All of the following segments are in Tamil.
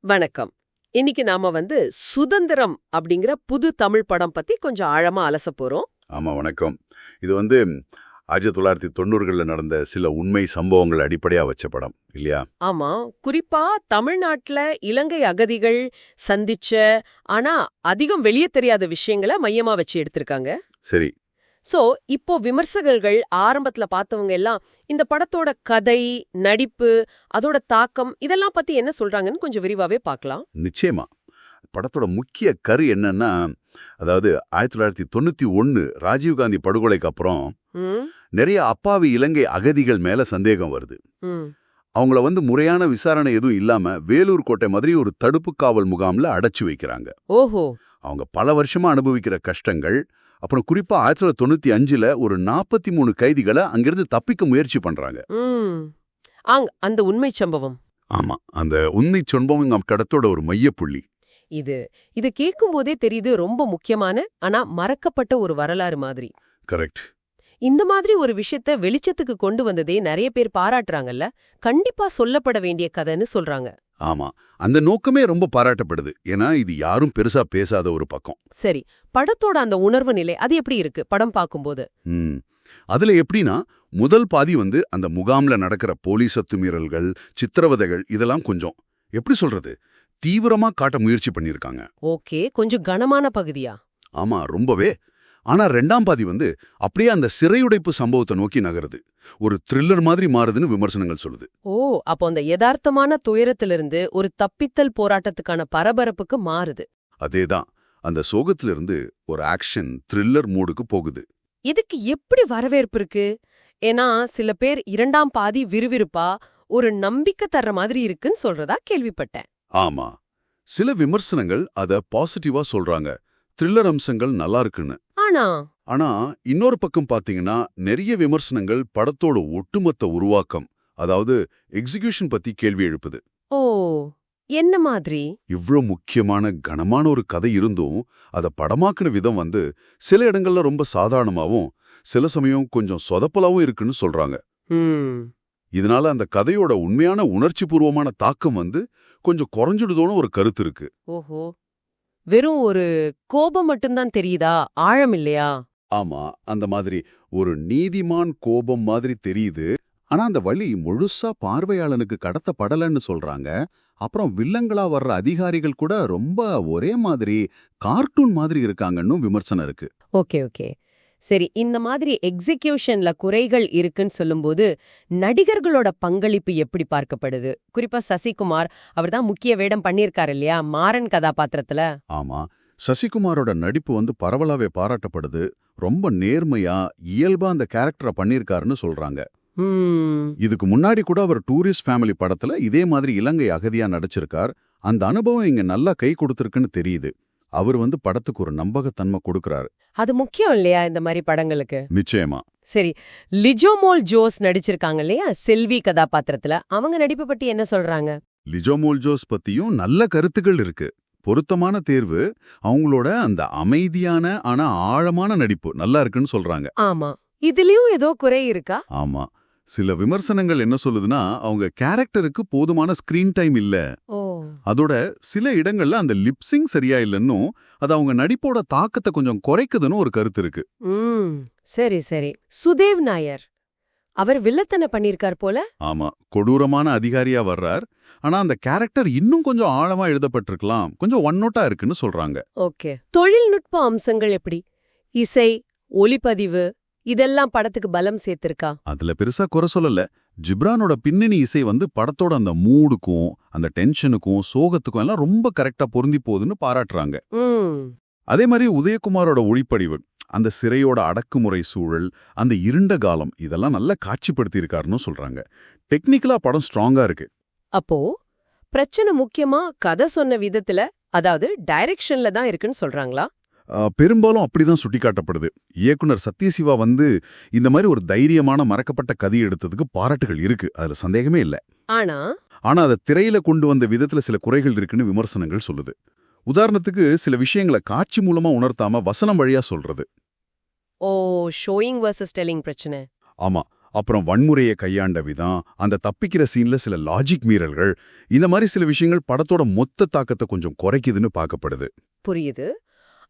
வணக்கம். இன்னைக்கு நாம வந்து சுதந்திரம் அப்படிங்கிற புது தமிழ் படம் பத்தி கொஞ்சம் ஆழமா அலச போறோம். ஆமா வணக்கம். இது வந்து ஆயிரத்தி தொள்ளாயிரத்தி தொண்ணூறுகளில் நடந்த சில உண்மை சம்பவங்கள் அடிப்படையா வச்ச படம் இல்லையா? ஆமா. குறிப்பா தமிழ்நாட்டுல இலங்கை அகதிகள் சந்திச்ச ஆனா அதிகம் வெளியே தெரியாத விஷயங்களை மையமா வச்சு எடுத்திருக்காங்க. சரி. சோ இப்போ விமர்சகர்கள் ஆரம்பத்துல பார்த்தவங்க எல்லாம் இந்த படத்தோட கதை நடிப்பு அதோட தாக்கம் இதெல்லாம் பத்தி என்ன சொல்றாங்கன்னு கொஞ்சம் விரிவாவே பார்க்கலாம். நிச்சயமா. படத்தோட முக்கிய கரு என்னன்னா அதாவது ஆயிரத்தி தொள்ளாயிரத்தி தொண்ணூத்தி ஒன்னு ராஜீவ்காந்தி படுகொலைக்கு அப்புறம் நிறைய அப்பாவி இலங்கை அகதிகள் மேல சந்தேகம் வருது. அவங்கள வந்து முறையான விசாரணை எதுவும் இல்லாம வேலூர் கோட்டை மாதிரி ஒரு தடுப்பு காவல் முகாம்ல அடைச்சு வைக்கிறாங்க. ஓஹோ. அவங்க பல வருஷமா அனுபவிக்கிற கஷ்டங்கள் அப்புறம் குறிப்பா ஆயிரத்தி தொள்ளாயிரத்தி தொண்ணூத்தி அஞ்சுல ஒரு நாற்பத்தி மூணு கைதிகளை அங்கிருந்து தப்பிக்க முயற்சி பண்றாங்க. அந்த உண்மை சம்பவம். ஆமா அந்த சொன்பம் நம் கடத்தோட ஒரு மையப்புள்ளி. இது இது கேட்கும் போதே தெரியுது ரொம்ப முக்கியமான ஆனா மறக்கப்பட்ட ஒரு வரலாறு மாதிரி. கரெக்ட். இந்த மாதிரி ஒரு விஷயத்த வெளிச்சத்துக்கு கொண்டு வந்ததே நிறைய பேர் பாராட்டுறாங்கல்ல. கண்டிப்பா சொல்லப்பட வேண்டிய கதைன்னு சொல்றாங்க. ஆமா. அந்த நோக்கமே ரொம்ப பாராட்டப்படுது. ஏன்னா இது யாரும் பெருசா பேசாத ஒரு பக்கம். சரி. படத்தோட அந்த உணர்வு நிலை அது எப்படி இருக்கு? படம் பார்க்கும்போது. அதுல எப்படின்னா முதல் பாதி வந்து அந்த முகாம்ல நடக்கிற போலீஸ் அத்துமீறல்கள் சித்திரவதைகள் இதெல்லாம் கொஞ்சம். எப்படி சொல்றது? தீவிரமா காட்ட முயற்சி பண்ணிருக்காங்க ஓகே. கொஞ்சம் கனமான பகுதியா? ஆமா. ரொம்பவே. ஆனா ரெண்டாம் பாதி வந்து அப்படியே அந்த சிறையுடைப்பு சம்பவத்தை நோக்கி நகருது. ஒரு த்ரில்லர் மாதிரி மாறுதுன்னு விமர்சனங்கள் சொல்லுது. ஓ அப்போ அந்த யதார்த்தமான துயரத்திலிருந்து ஒரு தப்பித்தல் போராட்டத்துக்கான பரபரப்புக்கு மாறுது. அதேதான். அந்த சோகத்திலிருந்து ஒரு ஆக்ஷன் த்ரில்லர் மூடுக்கு போகுது. இதுக்கு எப்படி வரவேற்பு இருக்கு? ஏன்னா சில பேர் இரண்டாம் பாதி விறுவிறுப்பா ஒரு நம்பிக்கை தர்ற மாதிரி இருக்குன்னு சொல்றதா கேள்விப்பட்டேன். ஆமா. சில விமர்சனங்கள் அத பாசிட்டிவா சொல்றாங்க. த்ரில்லர் அம்சங்கள் நல்லா இருக்குன்னு. ஆனா? ஆனா இன்னொரு பக்கம் பாத்தீங்கன்னா நிறைய விமர்சனங்கள் படத்தோட ஒட்டுமொத்த உருவாக்கம் அதாவது எக்ஸிகியூஷன் பத்தி கேள்வி எழுப்புது. ஓ என்ன மாதிரி? இவ்ளோ முக்கியமான கனமான ஒரு கதை இருந்தும் அத படமாக்குன விதம் வந்து சில இடங்கள்ல ரொம்ப சாதாரணமாவும் சில சமயம் கொஞ்சம் சொதப்பலாவும் இருக்குன்னு சொல்றாங்க. இதனால அந்த கதையோட உண்மையான உணர்ச்சிபூர்வமான தாக்கம் வந்து கொஞ்சம் குறைஞ்சிடுதோன்னு ஒரு கருத்து இருக்கு. ஓஹோ. வெறும் ஒரு கோபம் மட்டும்தான் தெரியுதா? ஆழம் இல்லையா? ஆமா அந்த மாதிரி ஒரு நீதிமான் கோபம் மாதிரி தெரியுது. ஆனா அந்த வழி முழுசா பார்வையாளனுக்கு கடத்தப்படலன்னு சொல்றாங்க. அப்புறம் வில்லங்களா வர்ற அதிகாரிகள் கூட ரொம்ப ஒரே மாதிரி கார்ட்டூன் மாதிரி இருக்காங்கன்னு விமர்சனம் இருக்கு. Okay okay. சரி இந்த மாதிரி எக்ஸிகியூஷன்ல குறைகள் இருக்குன்னு சொல்லும்போது நடிகர்களோட பங்களிப்பு எப்படி பார்க்கப்படுது? குறிப்பா சசிகுமார் அவர்தான் முக்கிய வேடம் பண்ணியிருக்காரு இல்லையா? மாறன் கதாபாத்திரத்துல? ஆமா. சசிகுமாரோட நடிப்பு வந்து பரவலாவே பாராட்டப்படுது. ரொம்ப நேர்மையா இயல்பா அந்த கேரக்டரை பண்ணியிருக்காருன்னு சொல்றாங்க. இதுக்கு முன்னாடி கூட அவர் டூரிஸ்ட் ஃபேமிலி படத்துல இதே மாதிரி இலங்கை அகதியா நடிச்சிருக்கார். அந்த அனுபவம் இங்க நல்லா கை கொடுத்திருக்குன்னு தெரியுது. அவர் வந்து படத்துக்கு ஒரு நம்பகத்தன்மை கொடுக்கறாரு. அது முக்கியம் இல்லையா இந்த மாதிரி படங்களுக்கு? நிச்சயமா. சரி லிஜோமோல் ஜோஸ் நடிச்சிருக்காங்க இல்லையா? செல்வி கதாபாத்திரத்துல. அவங்க நடிப்பை பத்தி என்ன சொல்றாங்க? லிஜோமோல் ஜோஸ் பத்தியும் நல்ல கருத்துக்கள் இருக்கு. பொருத்தமான தேர்வு அவங்களோட அந்த அமைதியான ஆனா ஆழமான நடிப்பு நல்லா இருக்குன்னு சொல்றாங்க. ஆமா. இதுலயும் ஏதோ குறை இருக்கா? ஆமா. சில விமர்சனங்கள் என்ன சொல்லுதுன்னா அவங்க கேரக்டருக்கு போதுமான ஸ்கிரீன் டைம் இல்ல. ஓ. அதோட சில இடங்கள்ல அந்த லிப்சிங் சரியா இல்லைன்னும் அது அவங்க நடிப்போட தாக்கத்தை கொஞ்சம் குறைக்குதுன்னு ஒரு கருத்து இருக்கு. சரி சரி. சுதேவ் நாயர். அவர் வில்லத்தனை பண்ணிருக்கார் போல. ஆமா கொடூரமான அதிகாரியா வர்றார். ஆனா அந்த கேரக்டர் இன்னும் கொஞ்சம் ஆழமா எழுதப்பட்டிருக்கலாம். கொஞ்சம் ஒன் நோட்டா இருக்குன்னு சொல்றாங்க. ஓகே. தொழில்நுட்ப அம்சங்கள் எப்படி? இசை ஒலிப்பதிவு இதெல்லாம் படத்துக்கு பலம் சேர்த்திருக்கா? அதுல பெருசா குறை சொல்லல. ஜிப்ரானோட பின்னணி இசை வந்து படத்தோட அந்த மூடுக்கும் அந்த டென்ஷனுக்கும் சோகத்துக்கும் எல்லாம் ரொம்ப கரெக்டா பொருந்தி போகுதுன்னு பாராட்டுறாங்க. அதே மாதிரி உதயகுமாரோட ஒளிப்படிவு அந்த சிறையோட அடக்குமுறை சூழல் அந்த இருண்ட காலம் இதெல்லாம் நல்லா காட்சிப்படுத்தியிருக்காருன்னு சொல்றாங்க. டெக்னிக்கலா படம் ஸ்ட்ராங்கா இருக்கு. அப்போ பிரச்சனை முக்கியமா கதை சொன்ன விதத்துல அதாவது டைரக்ஷன்ல தான் இருக்குன்னு சொல்றாங்களா? பெரும்பாலும் அப்படிதான் சுட்டிக்காட்டப்படுது. இயக்குனர் சத்யசிவா வந்து இந்த மாதிரி ஒரு தைரியமான மறக்கப்பட்ட கதை எடுத்ததுக்கு பாராட்டுகள் இருக்கு. அதுல சந்தேகமே இல்ல. ஆனா? ஆனா அதை திரையில கொண்டு வந்த விதத்துல சில குறைகள் இருக்குன்னு விமர்சனங்கள் சொல்லுது. உதாரணத்துக்கு சில விஷயங்களை காட்சி மூலமா உணர்த்தாம வசனம் வழியா சொல்றது. ஓ ஷோயிங் வர்சஸ் டெல்லிங் பிரச்சனை. ஆமா. அப்புறம் வன்முறையை கையாண்ட விதம் அந்த தப்பிக்கிற சீன்ல சில லாஜிக் மீறல்கள் இந்த மாதிரி சில விஷயங்கள் படத்தோட மொத்த தாக்கத்தை கொஞ்சம் குறைக்குதுன்னு பார்க்கப்படுது. புரியுது.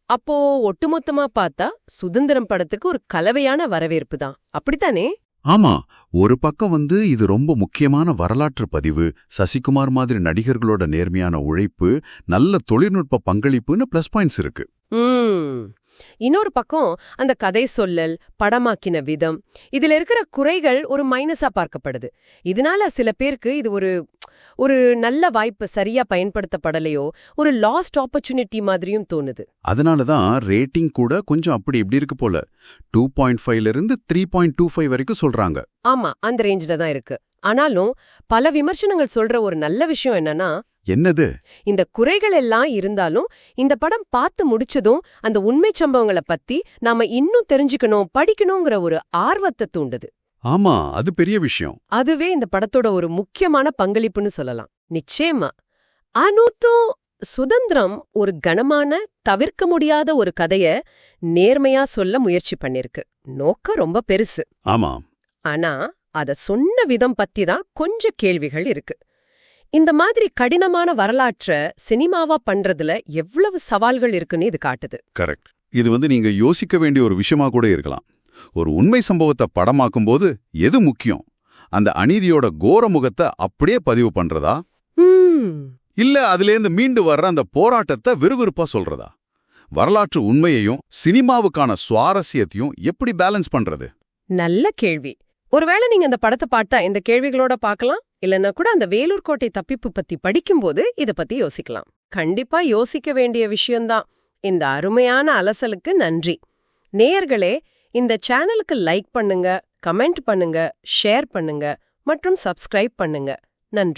அப்போ ஒட்டுமொத்தமா பார்த்தா சுதந்திரம் படத்துக்கு ஒரு கலவையான வரவேற்பு தான். அப்படித்தானே? ஆமா ஒரு பக்கம் வந்து இது ரொம்ப முக்கியமான வரலாற்று பதிவு சசிகுமார் மாதிரி நடிகர்களோட நேர்மையான உழைப்பு நல்ல தொழில்நுட்ப பங்களிப்புன்னு ப்ளஸ் பாயிண்ட்ஸ் இருக்கு. இன்னொரு பக்கம் அந்த கதை சொல்லல் படமாக்கின விதம் இதுல இருக்கிற குறைகள் ஒரு மைனஸா பார்க்கப்படுது. இதனால சில பேருக்கு இது ஒரு ஒரு நல்ல வாய்ப்பு சரியா பயன்படுத்தப்படலையோ ஒரு லாஸ்ட் ஆப்பர்ச்சுனிட்டி மாதிரியும் தோணுது. அதனால தான் ரேட்டிங் கூட கொஞ்சம் அப்படி இப்படி இருக்கு போல. டூ பாயிண்ட் ஃபைவ்ல இருந்து த்ரீ பாயிண்ட் டூ ஃபைவ் வரைக்கும் சொல்றாங்க. ஆமா அந்த ரேஞ்சில தான் இருக்கு. ஆனாலும் பல விமர்சனங்கள் சொல்ற ஒரு நல்ல விஷயம் என்னன்னா என்னது? இந்த குறைகள் எல்லாம் இருந்தாலும் இந்த படம் பார்த்து முடிச்சதும் அந்த உண்மை சம்பவங்களை பத்தி நாம இன்னும் தெரிஞ்சுக்கணும் படிக்கணுங்கிற ஒரு ஆர்வத்தை தூண்டுது. ஆமா அது பெரிய விஷயம். அதுவே இந்த படத்தோட ஒரு முக்கியமான பங்களிப்புன்னு சொல்லலாம். நிச்சயமா. ஆனூத்தும் சுதந்திரம் ஒரு கனமான தவிர்க்க முடியாத ஒரு கதைய நேர்மையா சொல்ல முயற்சி பண்ணிருக்கு. நோக்கம் ரொம்ப பெருசு. ஆமா. ஆனா அத சொன்ன விதம் பத்தி தான் கொஞ்சம் கேள்விகள் இருக்கு. இந்த மாதிரி கடினமான வரலாற்ற சினிமாவா பண்றதுல எவ்வளவு சவால்கள் இருக்குன்னு இது காட்டுது. கரெக்ட். இது வந்து நீங்க யோசிக்க வேண்டிய ஒரு விஷயமா கூட இருக்கலாம். ஒரு உண்மை சம்பவத்தை படமாக்கும்போது எது முக்கியம்? அந்த அநீதியோட கோர முகத்தை அப்படியே பதிவு பண்றதா? இல்ல அதிலேந்து மீண்டு வர்ற அந்த போராட்டத்தை விறுவிறுப்பா சொல்றதா? வரலாற்று உண்மையையும் சினிமாவுக்கான சுவாரஸ்யத்தையும் எப்படி பேலன்ஸ் பண்றது? நல்ல கேள்வி. ஒருவேளை நீங்க இந்த படத்தை பார்த்தா இந்த கேள்விகளோட பார்க்கலாம் இல்லைன்னா கூட அந்த வேலூர் கோட்டை தப்பிப்பு பத்தி படிக்கும்போது இத பத்தி யோசிக்கலாம். கண்டிப்பா யோசிக்க வேண்டிய விஷயம்தான். இந்த அருமையான அலசலுக்கு நன்றி. நேயர்களே இந்த சேனலுக்கு லைக் பண்ணுங்க கமெண்ட் பண்ணுங்க ஷேர் பண்ணுங்க மற்றும் சப்ஸ்கிரைப் பண்ணுங்க. நன்றி.